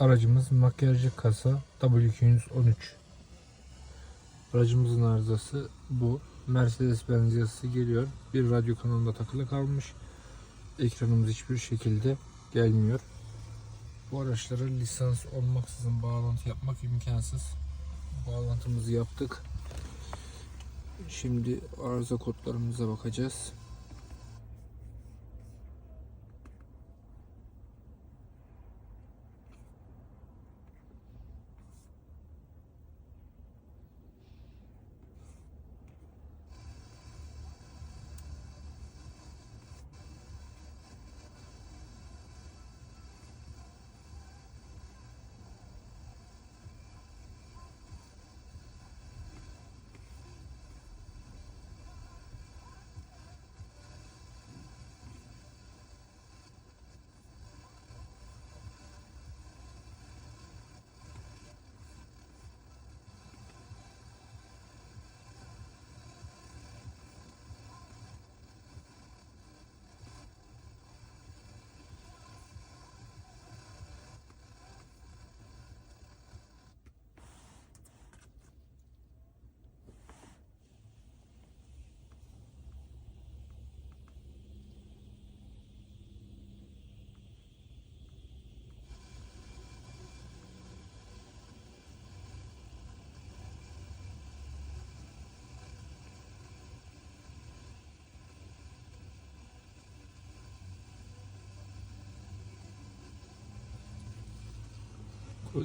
Aracımız makyajlı kasa W213. Aracımızın arızası bu. Mercedes-Benz yazısı geliyor. Bir radyo kanalında takılı kalmış. Ekranımız hiçbir şekilde gelmiyor. Bu araçlara lisans olmaksızın bağlantı yapmak imkansız. Bağlantımızı yaptık. Şimdi arıza kodlarımıza bakacağız.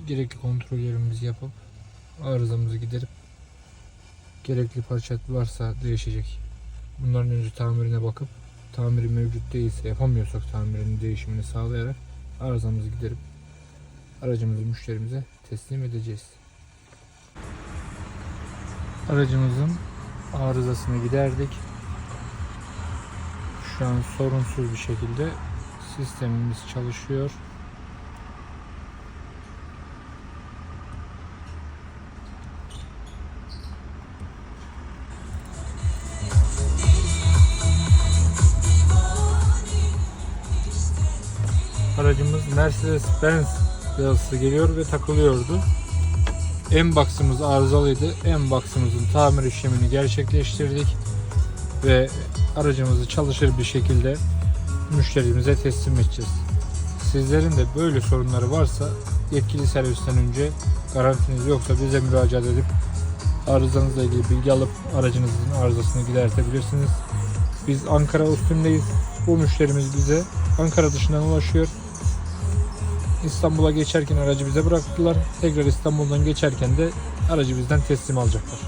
Gerekli kontrollerimizi yapıp arızamızı giderip gerekli parça varsa değişecek. Bunların önce tamirine bakıp tamiri mevcut değilse yapamıyorsak tamirinin değişimini sağlayarak arızamızı giderip aracımızı müşterimize teslim edeceğiz. Aracımızın arızasını giderdik. Şu an sorunsuz bir şekilde sistemimiz çalışıyor. Aracımız Mercedes-Benz yazısı geliyor ve takılıyordu. M-Box'ımız arızalıydı. M-Box'ımızın tamir işlemini gerçekleştirdik ve aracımızı çalışır bir şekilde müşterimize teslim edeceğiz. Sizlerin de böyle sorunları varsa yetkili servisten önce garantiniz yoksa bize müracaat edip arızanızla ilgili bilgi alıp aracınızın arızasını gidertebilirsiniz. Biz Ankara üstündeyiz. Bu müşterimiz bize Ankara dışından ulaşıyor. İstanbul'a geçerken aracı bize bıraktılar. Tekrar İstanbul'dan geçerken de aracı bizden teslim alacaklar.